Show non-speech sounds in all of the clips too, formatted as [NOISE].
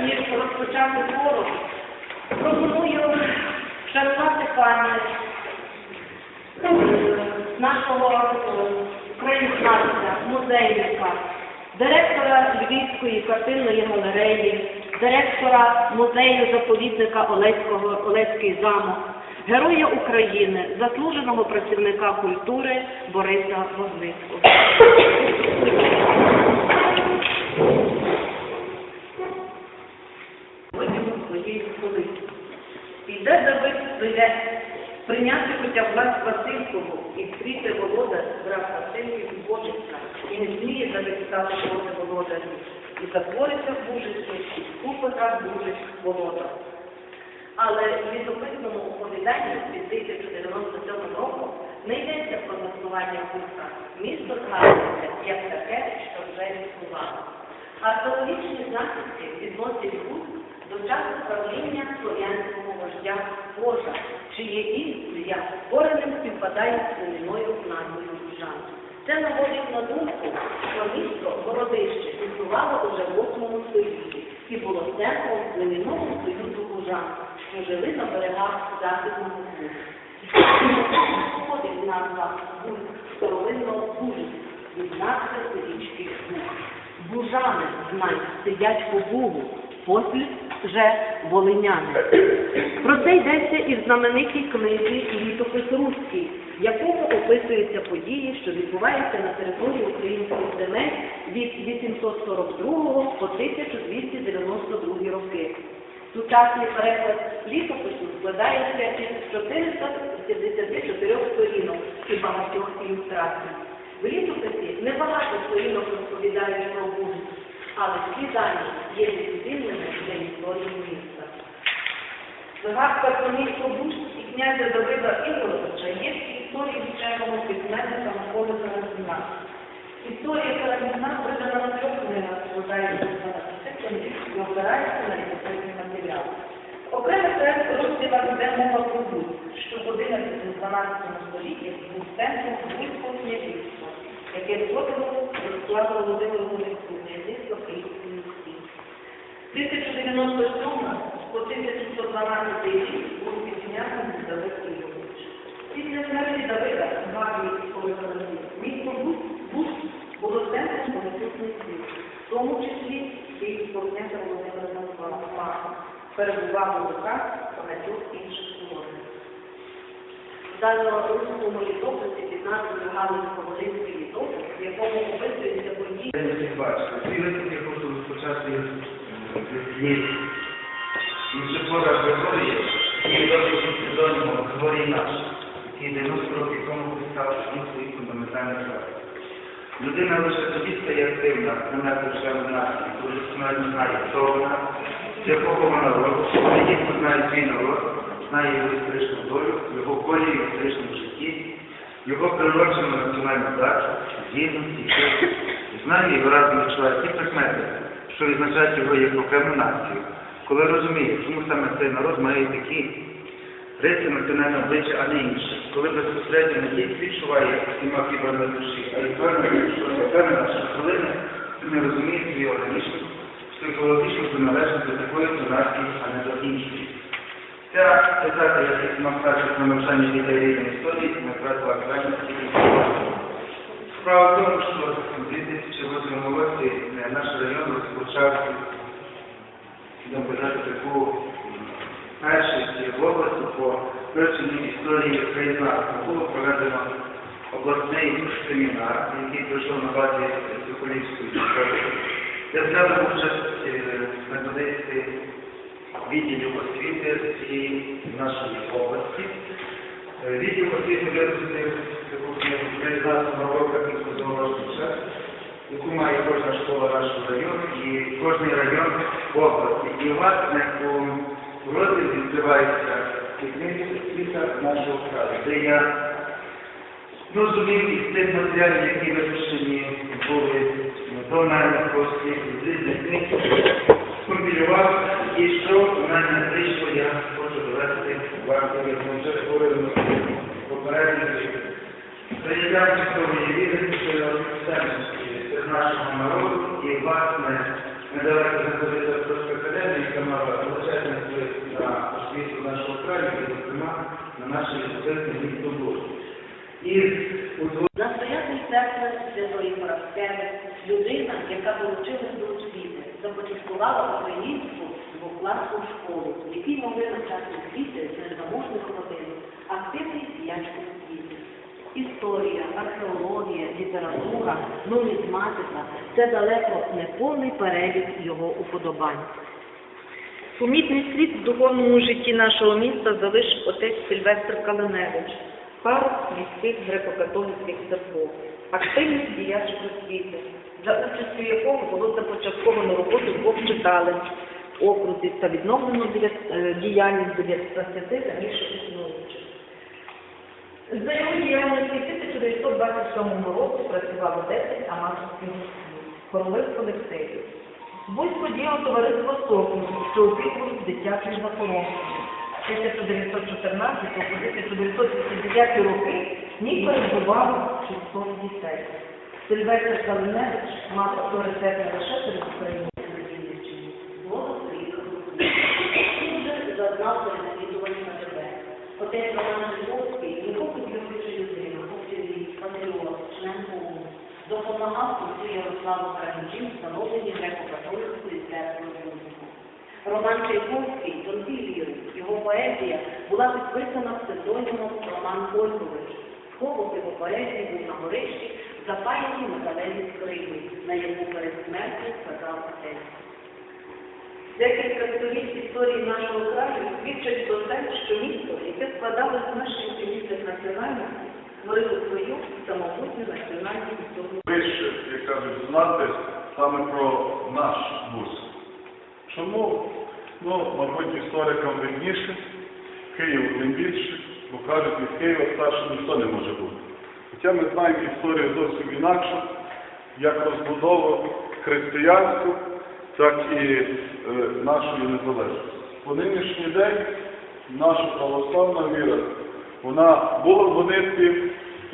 ніж розпочати форум, пропоную вшанувати пам'ять нашого е, краєзнавця, музейника, директора Львівської картинної галереї, директора музею заповідника Олеського, Олеський замок, героя України, заслуженого працівника культури Бориса Возницького. Іде Давид прийде прийняти хоча б власть Василькову і стріти володар, брат Васильків і Божицька, і не сміє Давид проти володарів. І затвориться в Бужиці, і скупить раз Бужиць володар. Але в літописному оповіданні від 1097 року не йдеться про заснування міста. Місто згадується як таке, що вже існувало. Археологічні знахідки відносять Русь до часу правління слов'янського вождя Божа, чиє ім'я коренем співпадає з племінною назвою Жан. Це наводить на думку, що місто Городище існувало уже в 8 столітті і було центром племінного союзу Лужан, що жили на берегах Західного Бугу. Походить назва Буг старовинного Бужу від назви річки Буг. Бужани, знай, сидять по Бугу, послід вже волиняни. Про це йдеться і в знаменитій книзі «Літопис Руський», в якому описуються події, що відбуваються на території українських земель від 842 по 1292 роки. Сучасний переклад літопису складається із 454 сторінок і багатьох ілюстрацій. В літописі небагато сторінок розповідають про Бужу, але всі дані є відповідними для історії міста. Згадка про місто Буш і князя Давида Ігоровича є в історії вченого письменника Миколи Каразіна. Історія Каразіна видана на трьох книгах, складається з 12 книг і опирається на літописний матеріал. Окремо серед розділах йде мова про Буд, що в 11-12 столітті був центром Бузького князівства, яке входило до складу Володимировського князівства Київської Русі. 1097 по 1112 рік був піднятим Давид Ігорович. Після смерті Давида, Гавії військової королів, місто Буд було центром політичних сил, в тому числі київського князя Володимира Мономаха, перебував у руках багатьох інших колоній. В дальньоруському літописі під назвою Галицько-Волинський в якому описується Я не бачу. Ці випадки хочу розпочати з днів. Іншопора Григорія, який добре відомо Григорій наш, який 90 років тому писав всі свої фундаментальні права. Людина лише тоді стає активна, намерти член нації, коли достеменно знає, хто вона, з якого вона коли дійсно знає свій народ, знає його історичну долю, його волі в історичному житті, його природжену національну дачу, гідності, знає і виразно відчуває ті прикмети, що відзначають його як окрему націю, коли розуміє, чому саме цей народ має такі риси національного обличчя, а не інші, коли безпосередньо не тільки відчуває всіма фібрами душі, а й впевнений, що напевне наші хвилини не розуміє свою органічну, психологічну приналежність до такої нації, а не до іншої. Ця цитата, як нам кажуть на навчанні дітей рівної історії, не втратила актуальності і. Справа в тому, що в 2008 році е, наш район розпочав казати, таку е, першість в області по вивченню історії краєзнавства. Було проведено обласний семінар, який пройшов на базі Соколівської школи. Я взяли участь е, методисти відділів освіти і нашої області. Відділ освіти 19 року зовнішній яку має кожна школа нашого району і кожний район області. І власне у розділі відкривається кілька нашого краю, де я ну, із тих матеріалів, які випущені були до мене з різних книг, компілював і що в мене вийшло, я хочу довести вам, як ми вже говорили попередньо. Прийняття історії віри, що з нашого народу і, власне, недалеко знаходиться трошки академії, величезний вплив на освіту нашого краю і, зокрема, на наше відповідне місто Боже. І Настоятель церкви Святої Параскеви, людина, яка долучилась до освіти, започаткувала українську двокласну школу, в якій могли навчати діти з незаможних родин, активний діяч освіти. Історія, археологія, література, нумізматика – це далеко не повний перелік його уподобань. Помітний слід в духовному житті нашого міста залишив отець Сильвестр Калиневич, паруб міських греко-католицьких церков, активний діяч освіти, за участю якого було започатковано роботу двох читалень окрузі та відновлено е, діяльність 19 раніше існуючих. За його діяльності в 1927 році працювало 10 аматорських хорових колективів. Близько діяло товариство «Сокіл», що опікувалось дитячою захоронкою. З 1914 по 1989 роки в ній перебувало 600 дітей. Сильвестр Калиневич мав авторитет не лише перед Україною на Вінниччині. Бога приїхав до Києва. Він вже зазнав переслідування на тебе. Отець Роман Жиговський, глибоко віруюча людина, оптиміст, патріот, член ОУН, допомагав курсу Ярославу Каранчі в греко-католицької церкви в Луцьку. Роман Чайковський, тонкий лірик, його поезія була підписана псевдонімом Роман Вольфович. Сховок його поезії був на горищі, запаяній металевій скрині, на яку перед смертю сказав отець. Декілька століть історії нашого краю свідчать про те, що місто, яке складало з мешканців різних національностей, створило свою самобутню національну історію. Вище, як кажуть, знати саме про наш вуз. Чому? Ну, мабуть, історикам видніше, Київ тим більше, бо кажуть, від Києва старше ніхто не може бути. Хоча ми знаємо історію зовсім інакшу, як розбудову християнську, так і е, нашої незалежності. По нинішній день наша православна віра, вона була в гонитві,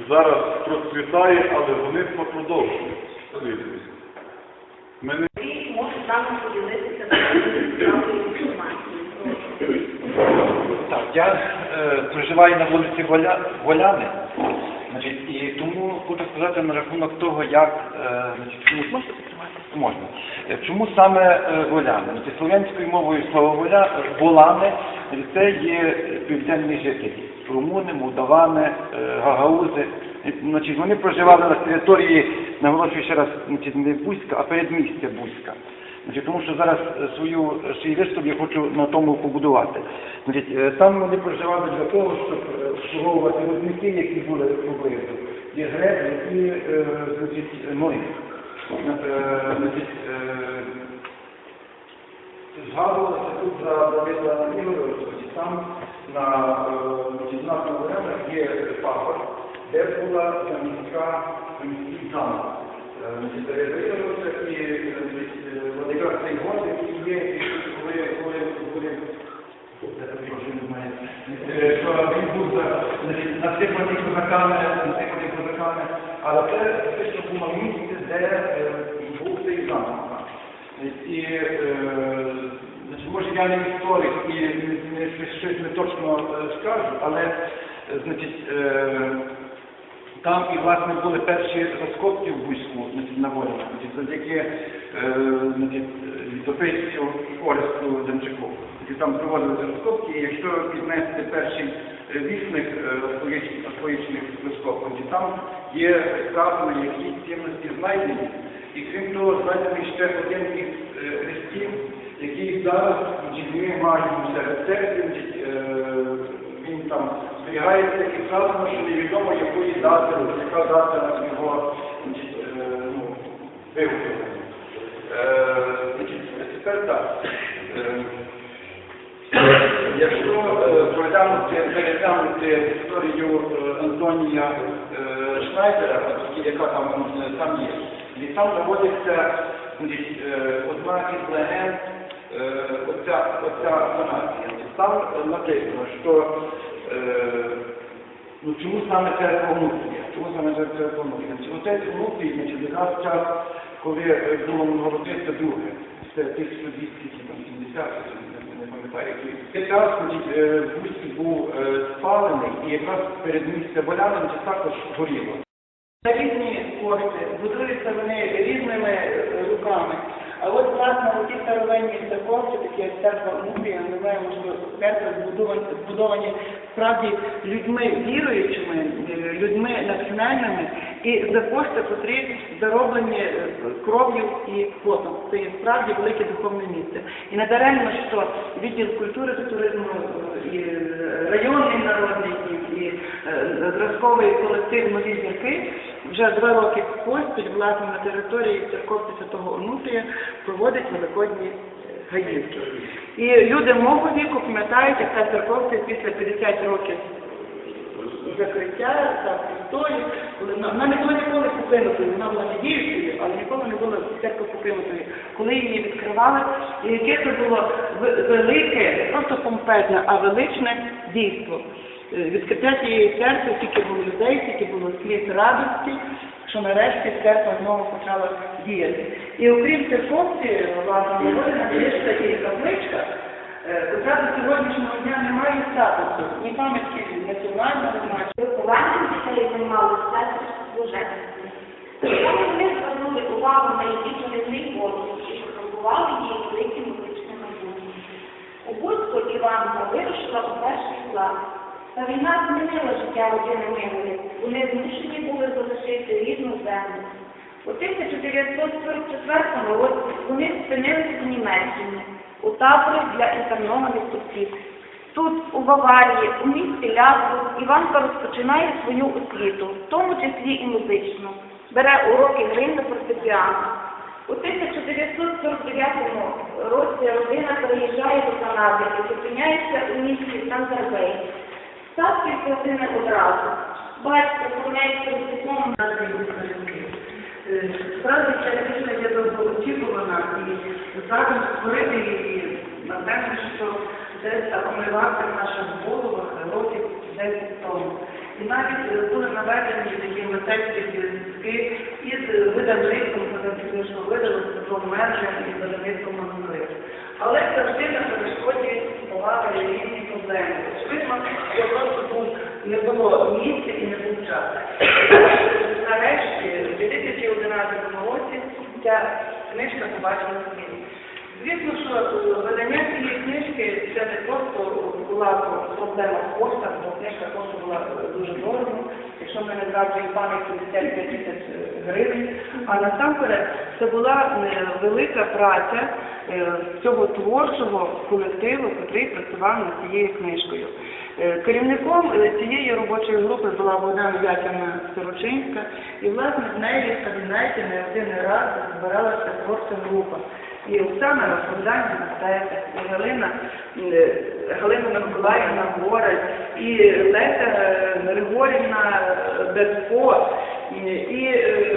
зараз процвітає, але гонитва продовжується. Слідується. Ми не І може саме поділитися інформацією. Так, я е, проживаю на вулиці Воля, Воляни, значить, і тому хочу сказати на рахунок того, як е, значить, чому, можна, можна. Е, чому саме е, Воляни? Значить, слов'янською мовою слово Воля, Волани це є південні жителі. Румуни, молдавани, е, гагаузи. Е, Значить, вони проживали на території, наголошую ще раз, значить, не Бузька, а передмістя Бузька. Значить, тому що зараз е, свою, свій виступ я хочу на тому побудувати. Значить, е, там вони проживали для того, щоб е, обслуговувати робітники, які були поблизу. Греки, які е, значить, е, е, згадувалося тут за Давида Ігоровича, там на е, значить, нас на Оренах є папа, де була заміська замок. Е, Ігоровича і е, е, якраз цей год, який є, коли, коли, коли, я перепрошую, немає, е, що він був насипаний козаками, насипаний козаками, але це фактично було місце, де е, був цей замок. І, е, може я не історик і щось- не точно е, скажу, але е, е, там і власне були перші розкопки в значить, на волі, завдяки літописцю Оресту Демчаку. Там проводилися розкопки, і якщо піднести перший вісник археологічних розкопок, там є сказано, які цінності знайдені. І крім того, знайдений ще один із листів, який зараз ми маємо серед церкви, значить, е, він там зберігається і сказано, що невідомо якої дати, яка дата його е, ну, виготовлення. Е, тепер так. Е, Якщо переглянути історію Антонія Шнайдера, яка там, там є, і там наводиться одна із легенд, оця, оця фанатія. Там е, написано, що е, ну, чому саме церква внутрія? Чому саме? Чи Отець внутрій, значить, якраз час, коли е, було Новгородиця друге, це 1270 перекрив. Якраз значить, е, в Бусі був е, спалений і якраз перед місцем Боляном також горіло. Різні кошти, будуються вони різними е, руками. А от власне ці старовинні церковці, такі як церква Мурія, ми знаємо, що церкви збудовані, збудовані справді людьми віруючими, е, людьми натхненними, і за кошти, котрі зароблені е, кров'ю і потом. Це є справді велике духовне місце. І не що відділ культури та туризму е, і районний народний і, зразковий колектив нові зірки вже два роки поспіль, власне, на території церковці Святого Онуфрія проводить великодні е, гаївки. І люди мого віку пам'ятають, як та церковця після 50 років закриття та простою, коли вона, не була ніколи покинутою, вона була недіючою, але ніколи не була церква покинутою. Коли її відкривали, і яке це було велике, не просто помпезне, а величне дійство. Е, Відкриття цієї церкви, скільки було людей, скільки було сліз радості, що нарешті церква знову почала діяти. І окрім церковці, власне, є ще і капличка, е, котра до сьогоднішнього дня не має статусу, ні пам'ятки національного немає. Спілкуванням дітей займалися служебництвом. Вони звернули увагу на її чарівний голос і потребували її великим музичним майбутнім. У Буцьку Іванка вирушила у перший клас. Та війна змінила життя родини Милої. Вони змушені були залишити рідну землю. У 1944 році вони спинилися в Німеччині у таборі для інтернованих осіб. Тут, у Баварії, у місті Ляску, Іванка розпочинає свою освіту, в тому числі і музичну. Бере уроки гри на фортепіано. У 1949 році родина переїжджає до Канади і зупиняється у місті Сантербей. Статки родини одразу. Батько оформляється на Е, Справді ця рішення є довгоочікувана і зараз створити її, напевно, що десь акумулювати в наших головах років 10 тому. І навіть е, були наведені такі мистецькі зв'язки із видавництвом, видали Петро Мержин і видавництвом Монголит. Але завжди на перешкоді повага різні проблеми. Очевидно, що просто був не було місця і не був час. [CLEARS THROAT] Нарешті, у 2011 році, ця книжка побачила світ. Звісно, що видання цієї книжки це не просто була проблема коштів, бо книжка коштувала е, дуже дорого, якщо ми не згадуємо пам'ять 55 тисяч гривень. А насамперед це була е, велика праця е, цього творчого колективу, який працював над цією книжкою. Е, Керівником цієї робочої групи була Богдана Яківна Сорочинська, і власне з нею в кабінеті не один раз збиралася творча група. І Оксана Розповідання Настаєва, і Галина, е, Галина Миколаївна Горель, і Леся е, Григорівна Децько, і, і, е,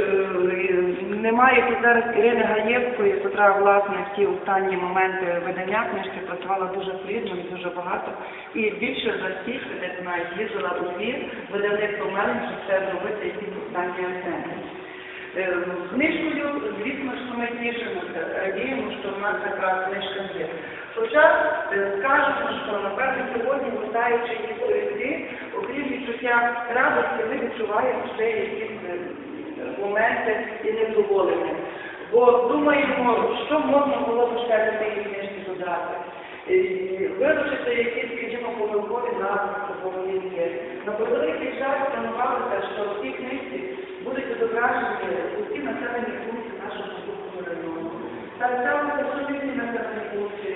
і немає тут зараз Ірини Гаєвської, яка власне в ті останні моменти видання книжки працювала дуже плідно і дуже багато. І більше за всіх, де вона їздила у Львів, видавництво щоб це зробити якісь останні акценти. Е, Книжкою, звісно, що ми тішимося, радіємо, що в нас така книжка є. Хоча е, скажемо, що напевно сьогодні, гортаючи її сторінки, окрім відчуття радості, ми відчуваємо ще якісь е, моменти і невдоволення. Бо думаємо, що можна було б ще до цієї книжки додати. І якісь, скажімо, помилкові помилки. На превеликий жаль встановилося, що в цій книжці будуть відображені усі населені пункти нашого Київського району. Так само, що різні населені пункти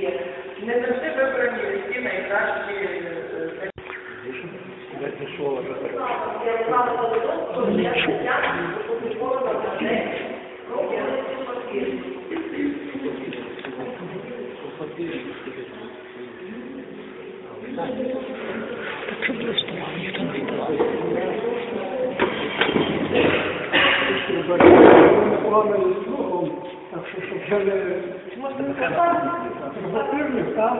є. Не завжди вибрані всі найкращі е, Ярослава Володовського, я опублікована в неї. Непоганою слухом, так що щоб вже не негативних, так?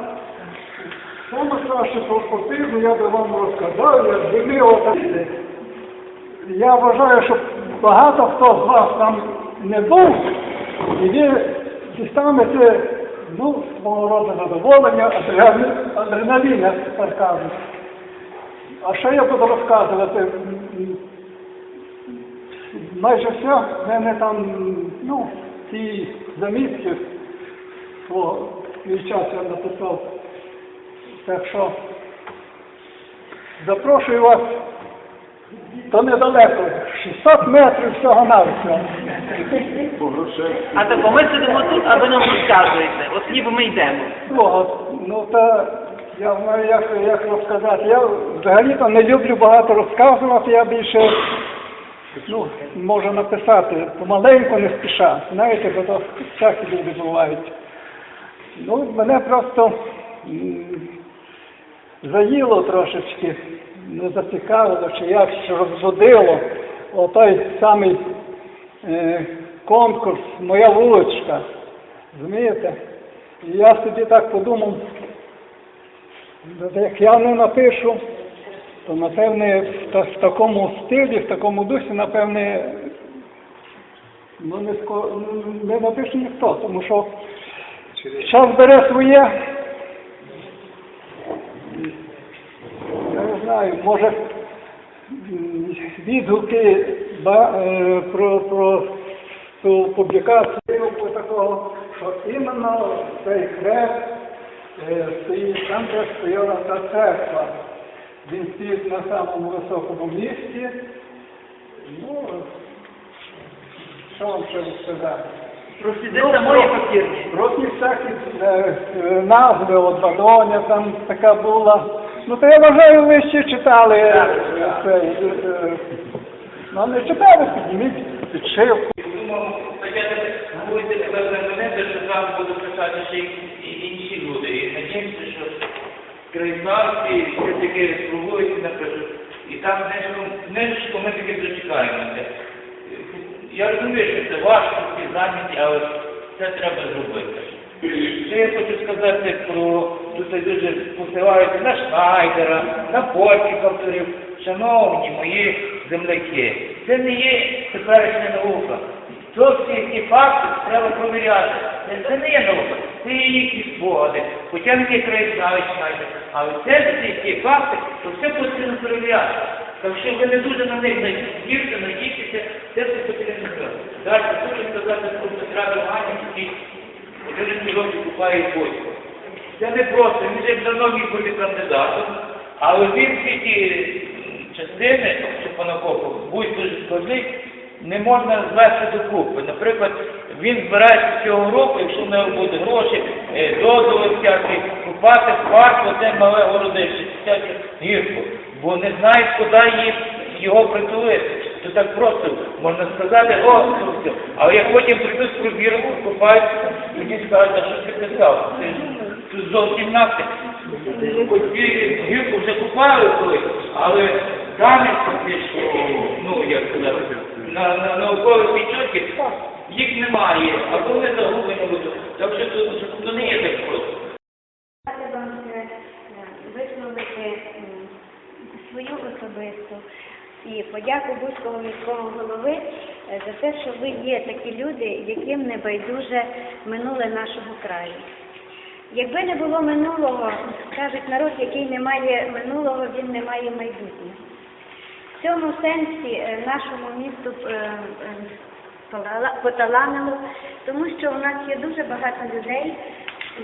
Саме краще про спортивну я би вам розказав, якби ми отак. Я вважаю, що багато хто з вас там не був, і ви дістанете ну, свого роду задоволення, адреналін, адреналін, як кажуть. А що я буду розказувати? Майже все, в мене там, ну, ці замітки свого свій час я написав. Так що запрошую вас то недалеко, 600 метрів всього навсього. А так ми сидимо тут, а ви нам розказуєте. От ніби ми йдемо. Свого, ну та я знаю, як, як розказати. Я взагалі-то не люблю багато розказувати, я більше ну, можу написати помаленьку, не спіша. Знаєте, бо то всякі люди бувають. Ну, мене просто заїло трошечки, не зацікавило, чи як що розбудило отой самий е, конкурс Моя вуличка. Розумієте? І я собі так подумав, як я не напишу, то напевне в, та- в такому стилі, в такому дусі, напевне, ну, не, ско- не напише ніхто, тому що час бере своє. Я не знаю, може відгуки ба- е, про, про ту публікацію такого, що іменно цей хрест е, стоїть там, де стояла та церква. Він стоїть на самому високому місці. Ну, що вам ще сказати? Прослідите мої папірні. Про всякі е, е, назви, от Вадоня там така була. Ну то я вважаю, ви ще читали е, цей, е, е, ну не читали, підніміть підшивку. Будете себе знаменити, що там будуть писати ще й і інші люди. І надіємося, що краєзнавці все-таки спробують напишуть. І там книжку, ми таки дочекаємося. Я розумію, що це важко, всі зайняті, але це треба зробити. Ще я хочу сказати про тут дуже посилаються на Шнайдера, на польських авторів. Шановні мої земляки, це не є теперішня наука. То всі ці факти треба провіряти. Це не є наука, хоча не є краєзнавець Шнайдер. Але це ці факти, то все потрібно перевіряти. Так що ви не дуже на них надіються, надійтеся, це все потрібно зробити. Далі хочу сказати про Петра Романів, який 11 років купає військо. Це не просто, він вже давно міг бути кандидатом, але він всі ті частини, що понакопав, будь дуже складний, не можна звести докупи. Наприклад, він збирається цього року, якщо в нього буде гроші, е, дозволи всякі, купати в парк мале городище, всяке гірку, бо не знають, куди його притулити. То так просто можна сказати, о, ну все. Але як потім прийдуть з пробірку, купають, тоді скажуть, а що ти писав? Тут зовсім нафти. Хоч гі- гірку вже купали колись, але дані фактично, ну як сказати, на, на наукові підчотки їх немає, або вони загублені будуть. Так що ну, не є так просто. Е, висловити свою особисту і подяку Бузького міського голови е, за те, що ви є такі люди, яким не байдуже минуле нашого краю. Якби не було минулого, кажуть, народ, який не має минулого, він не має майбутнього. В цьому сенсі е, нашому місту поталанило, тому що у нас є дуже багато людей,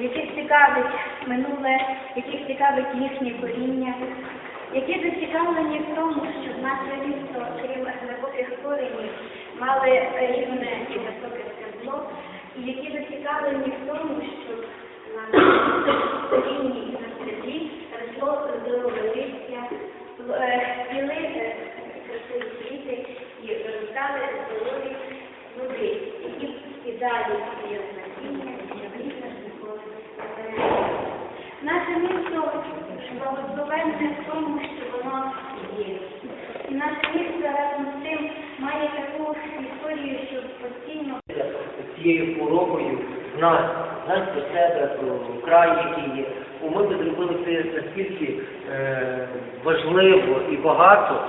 яких цікавить минуле, яких цікавить їхнє коріння, які зацікавлені в тому, щоб наше місто, крім глибоких коренів, мали рівне і високе стебло, і які зацікавлені в тому, щоб на корінні і на стеблі росло здорове листя, е, цвіли е, красиві квіти і виростали здорові люди, які б і далі є насіння, і різне ніколи не перейде. Наше місто благословенне в тому, що воно є. І наше місто разом з тим має таку історію, що постійно цією знати, знати про себе, про край, який є. Ми би зробили це настільки е, важливо і багато,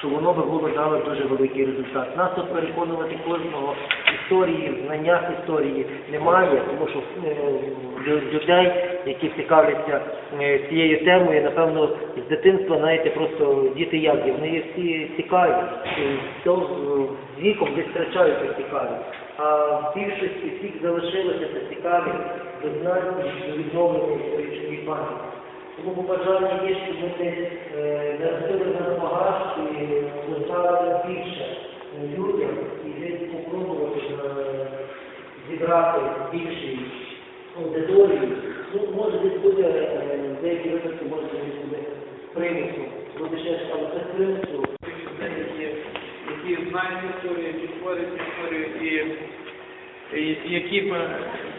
що воно би було дало дуже великий результат. Нас тут переконувати кожного історії, в знаннях історії немає, тому що е, людей, які цікавляться е, цією темою, напевно, з дитинства, знаєте, просто діти як є, вони всі цікаві, е, з віком десь втрачаються цікаві. А в більшості всіх залишилося це цікаві до знань і відновлення історичної пам'яті. Тому побажання є, щоб ми е, не розбили на багаж і доставили більше е, людям і десь попробувати е, зібрати більший аудиторію. Ну, може десь буде, е, деякі випадки може десь буде примусу, буде ще ж, але це примусу. які, знають історію, які створюють історію і, які е,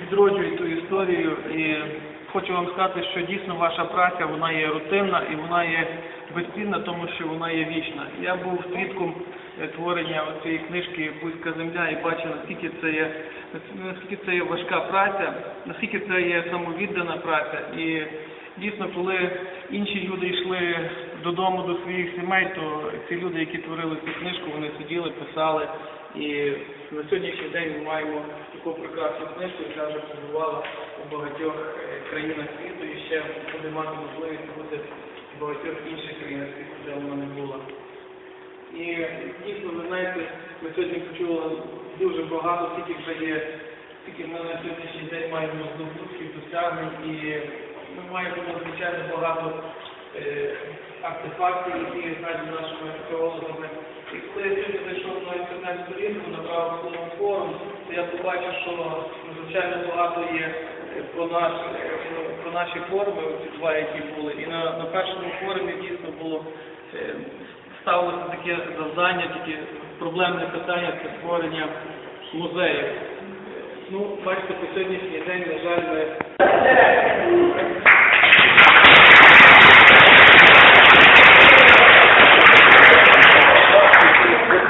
відроджують ту історію. І хочу вам сказати, що дійсно ваша праця вона є рутинна і вона є безцінна, тому що вона є вічна. Я був свідком е, творення цієї книжки Бузька земля і бачив, наскільки це є наскільки це є важка праця, наскільки це є самовіддана праця. І дійсно, коли інші люди йшли додому до своїх сімей, то ці люди, які творили цю книжку, вони сиділи, писали. І на сьогоднішній день ми маємо таку прекрасну книжку, яка вже побувала у багатьох е, країнах світу і ще буде мати можливість бути в багатьох інших країнах світу, де вона не була. І дійсно, ви знаєте, ми сьогодні почули дуже багато, скільки вже є, скільки ми на сьогоднішній день маємо здобутків, досягнень, і ми маємо надзвичайно багато артефактів, які знайдені нашими археологами. І коли я сьогодні зайшов на інтернет-сторінку, набрав слово форум, то я побачив, що надзвичайно багато є е, про, наш, е, про наші форуми, ці два, які були. І на, на першому форумі дійсно було е, ставилося таке завдання, таке проблемне питання це створення музею. Ну, бачите, по сьогоднішній день, на жаль, ми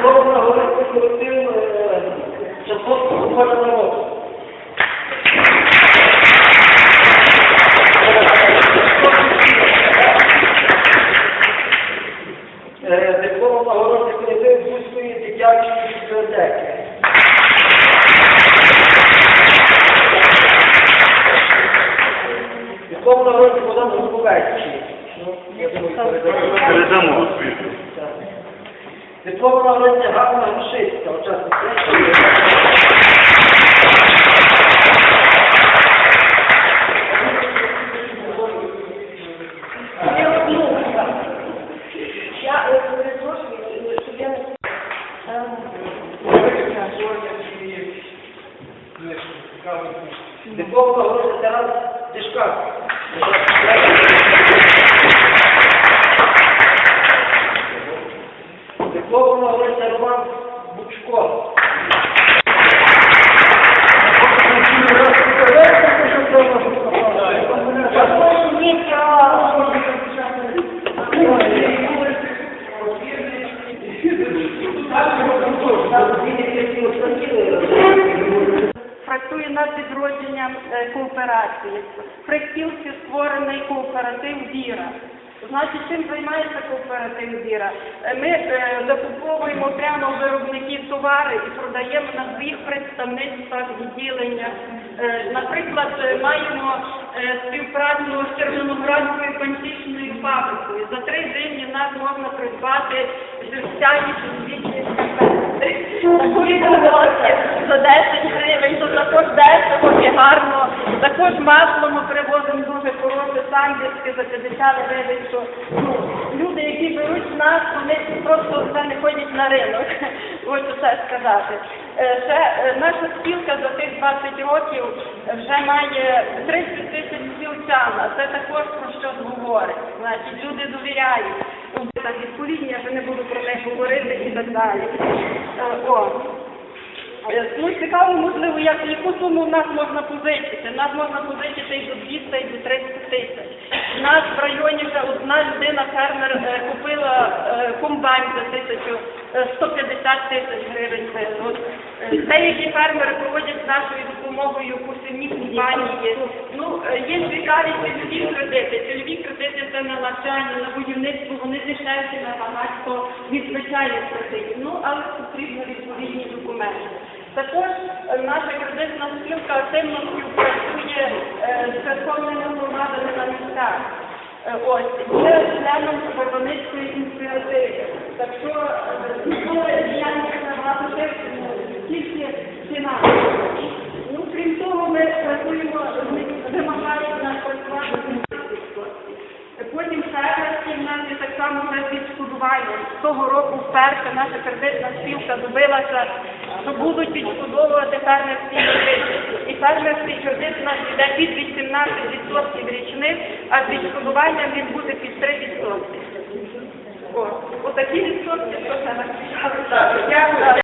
Слово говорити колектив Часовського кожного року. Е, Дипломом нагороди колектив Бузької дитячої бібліотеки. Диплом нагороди Богдан Гуковецький. Ну, я думаю, передамо. Диплом нагороди Ганна Грушицька, учасник сесії. Я е, перепрошую, щоб я не Диплом нагороди Тарас Тишка. Диплом нагороди Роман Бучко. Працює над відродженням е, кооперації. При спілці створений кооператив Віра. Значить, чим займається кооператив Віра? Е, Ми е, закуповуємо прямо виробників товари і продаємо на своїх представництвах, відділеннях. Е, Наприклад, маємо співпрацю з Червоноградською пантічною фабрикою. За три гривні нас можна придбати чоловічі шкарпетки. Такої продукції за 10 гривень, то також дешево і гарно. Також масло ми привозимо дуже хороше, самбірське за 50 гривень, що люди, які беруть нас, вони просто вже не ходять на ринок. Хочу це сказати. Ще наша спілка за тих 20 років вже має 30 тисяч спілчан, а це також про що говорить. Значить, люди довіряють. Так, відповідні, я вже не буду про них говорити і так далі. Е, О. Е, Ну, цікаво, можливо, як, яку суму в нас можна позичити. В нас можна позичити і до 200, і до 300 тисяч. У нас в районі вже одна людина, фермер, е, купила комбайн за тисячу, 150 тисяч гривень. Е, от, е, Деякі фермери проводять з нашою допомогою посівні компанії. Ну, е, є цікаві цільові кредити. Цільові кредити це на навчання, на будівництво, вони дешевші набагато від звичайних кредитів. Ну, але потрібно відповідні документи. Також е, наша кредитна спілка активно співпрацює з церковними громадами на місцях. Е, Ось, є членом виробницької ініціативи. Так що е, ну, діяльність набагато тільки ціна. Ну, крім того, ми працюємо, вимагаємо нас працювати з. Потім фермерські в нас так само вже з відшкодуванням. Того року вперше наша кредитна спілка добилася, що будуть відшкодовувати фермерські кредити. І фермерський кредит у нас йде під 18% річних, а з відшкодуванням він буде під 3%. О, отакі відсотки, що це.